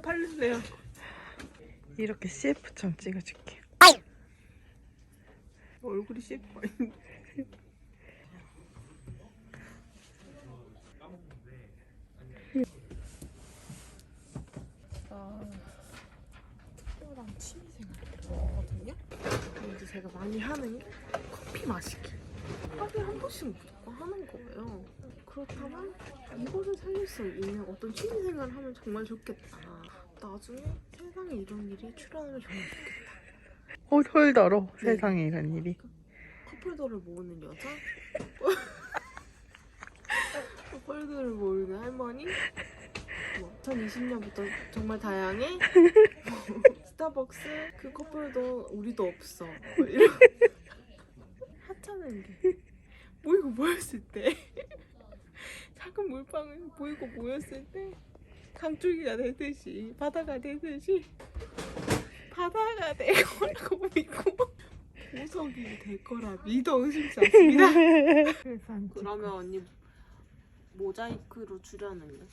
팔래 팔릴래요. 이렇게 CF처럼 찍어줄게. 얼굴이 CF. 아, 특별한 취미생활을 하거든요. 근데 제가 많이 하는 게 커피 마시기. 하루에 한 번씩 무조건 하는 거예요. 그렇다면 이거를 살릴 수 있는 어떤 취미생활을 하면 정말 좋겠다. 나중에 세상에 이런 일이 출현하면 정말 좋겠다. 헐 달어 네. 세상에 이런 일이. 커플들을 모으는 여자? 커플들을 모으는 할머니? 뭐 2020년부터 정말 다양해? 뭐 스타벅스? 그 커플도 우리도 없어 뭐 이런 하찮은 게 모이고 모였을 때 작은 물방울 모이고 모였을 때 강줄기가 되듯이 바다가 되듯이 바다가 될 거라고 믿고 보석이 될 거라 믿어 의심치 않습니다. 그러면 언니 모자이크로 출연은요?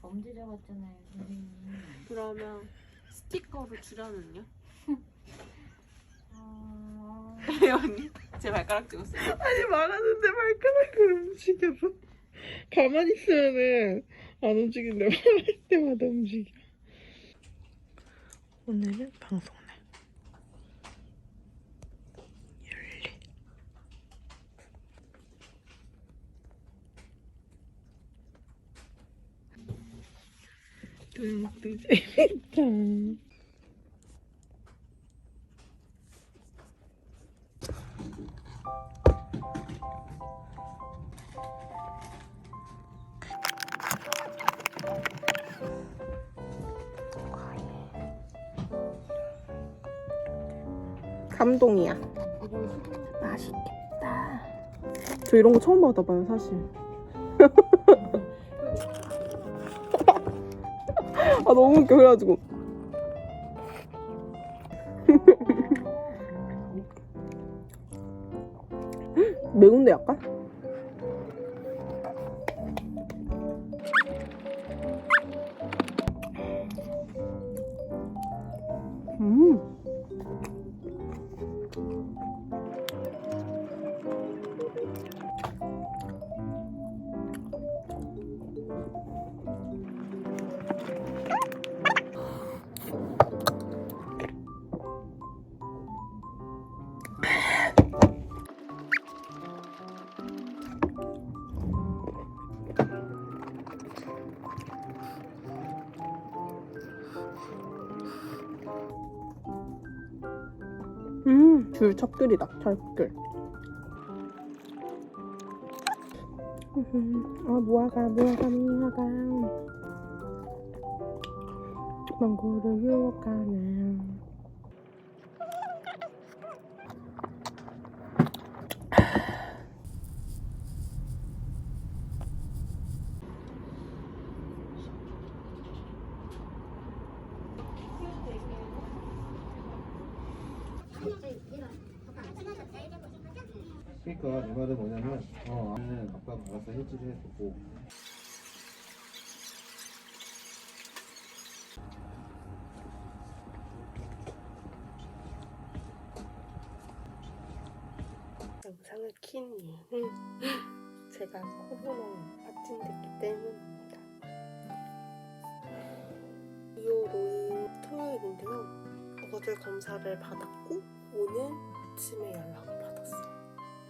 범죄 잡았잖아요, 선생님. 그러면 스티커로 출연은요? 아, 네 언니 제 발가락 찍었어요. 아니 말하는데 발가락을 움직여서 가만히 있으면은 안 움직이는데 말할 때마다 움직여. 오늘은 방송날. 윤리. 뚱뚱 재밌다. 감동이야. 맛있겠다. 저 이런 거 처음 받아봐요, 사실. 아, 너무 웃겨, 그래가지고. 매운데 약간? 음, 줄 척글이다, 척글. 음, 아, 무화과, 무화과, 무화과. 망고를 유혹하는. 그러니까 내 말은 뭐냐면 어 나는 아빠가 알아서 해지를 해주고 영상을 킨 이유는 제가 코로나에 확진됐기 때문입니다. 노인 토요일인데요. 어제 검사를 받았고 오늘 아침에 받았어요.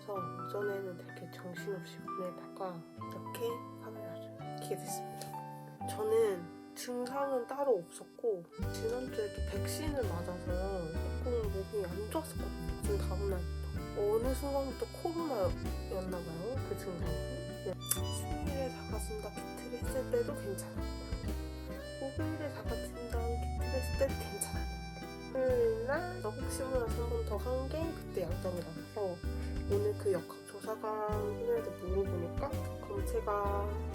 그래서 오전에는 되게 정신없이 보내다가 이렇게 카메라를 켜게 됐습니다. 저는 증상은 따로 없었고 지난주에도 백신을 맞아서 조금 몸이 안 좋았었거든요. 지금 다음날부터 어느 순간부터 코로나였나 봐요. 그 증상이. 수요일에 자가진단 키트를 했을 때도 괜찮았고 목요일에 자가진단 키트를 했을 때도 괜찮았는데 토요일날 저 혹시 몰라서 한 번 더 한 게 그때 나와서 오늘 그 역학조사관한테 물어보니까 검체가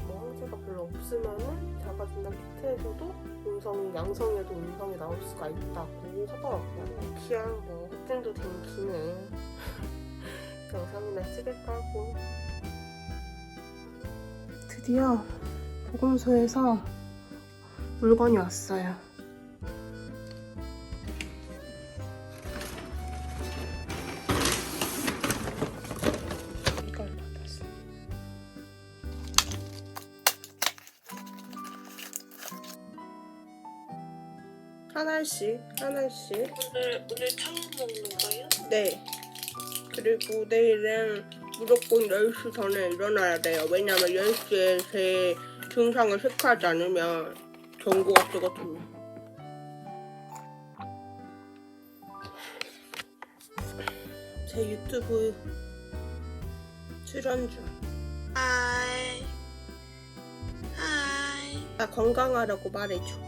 뭐 항체가 별로 없으면은 자가진단 키트에서도 음성이 양성에도 음성이 나올 수가 있다고 하더라고요. 그냥 뭐 확진도 된 김에 영상이나 찍을까 하고 드디어 보건소에서 물건이 왔어요. 하나씩, 하나씩. 오늘 오늘 처음 먹는 거예요? 네. 그리고 내일은 무조건 10시 전에 일어나야 돼요. 왜냐면 10시에 제 증상을 체크하지 않으면 경고가 뜨거든요. 제 유튜브 출연 중. 하이 하이 나 건강하라고 말해줘.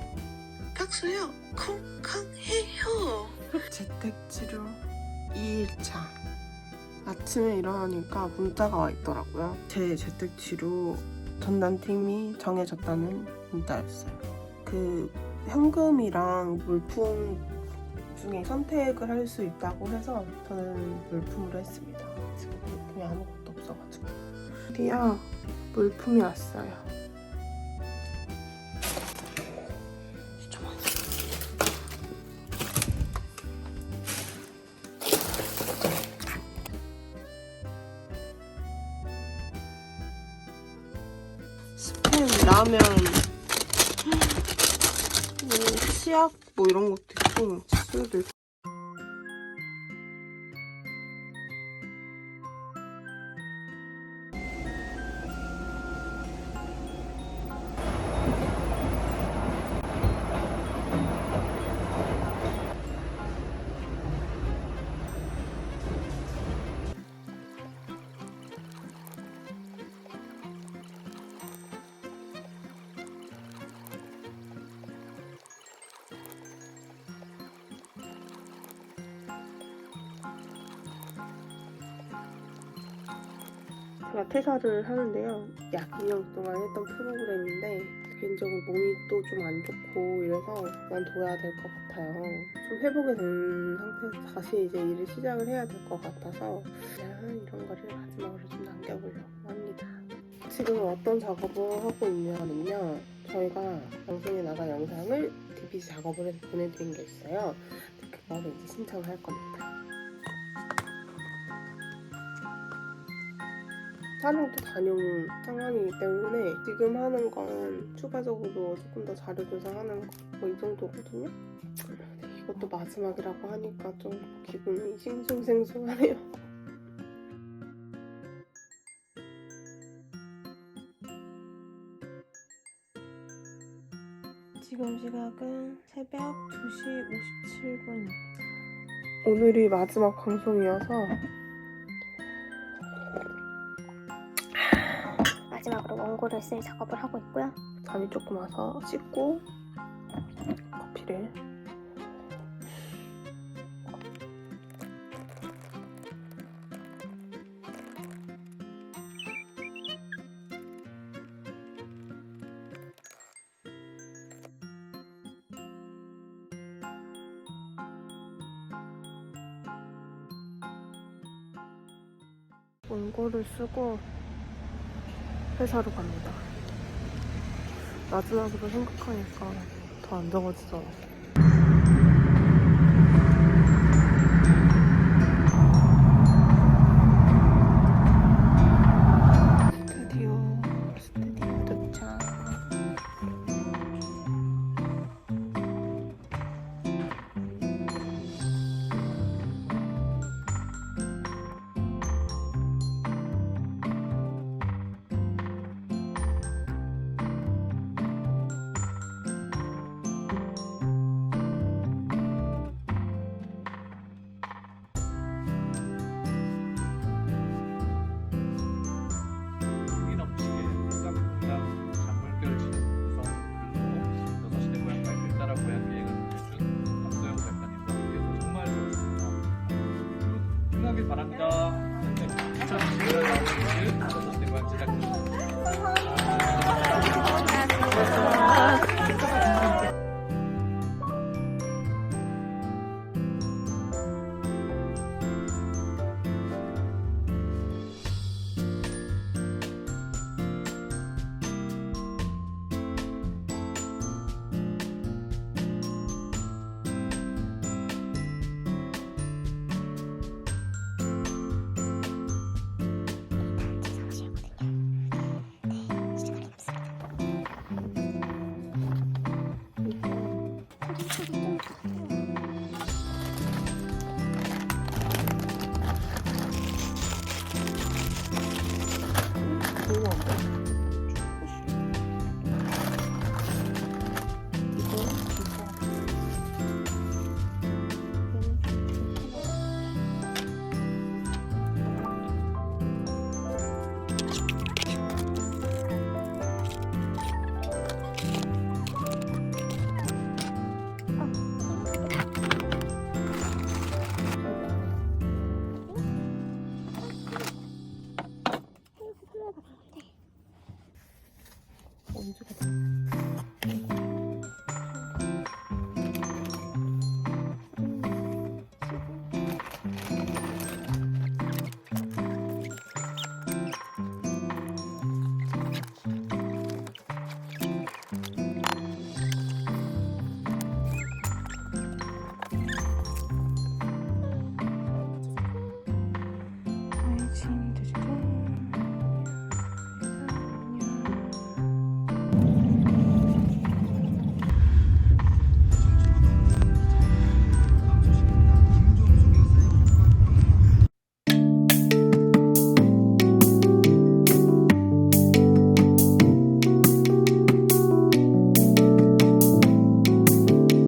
깍소요 건강해요 재택치료 2일차. 아침에 일어나니까 문자가 와 있더라고요. 제 재택치료 전담팀이 정해졌다는 문자였어요. 그 현금이랑 물품 중에 선택을 할 수 있다고 해서 저는 물품으로 했습니다. 지금 물품이 아무것도 없어가지고. 드디어 물품이 왔어요. 라면, 뭐 치약 뭐 이런 것도 있고 치즈도 있고 제가 퇴사를 하는데요. 약 2년 동안 했던 프로그램인데 개인적으로 몸이 또 좀 안 좋고 이래서 그만둬야 될 것 같아요. 좀 회복이 된 상태에서 다시 이제 일을 시작을 해야 될 것 같아서 그냥 이런 거를 마지막으로 좀 남겨보려고 합니다. 지금 어떤 작업을 하고 있냐면요. 저희가 방송에 나간 영상을 DPG 작업을 해서 보내드린 게 있어요. 그거를 이제 신청을 할 겁니다. 촬영도 다녀온 상황이기 때문에 지금 하는 건 추가적으로 조금 더 자료 조사 하는 거이 정도거든요. 이것도 마지막이라고 하니까 좀 기분이 싱숭생숭하네요. 지금 시각은 새벽 2시 57분입니다. 오늘이 마지막 방송이어서 마지막으로 원고를 쓸 작업을 하고 있고요. 잠이 조금 와서 씻고 커피를 원고를 쓰고 회사로 갑니다. 마지막으로 생각하니까 더 안 적어지더라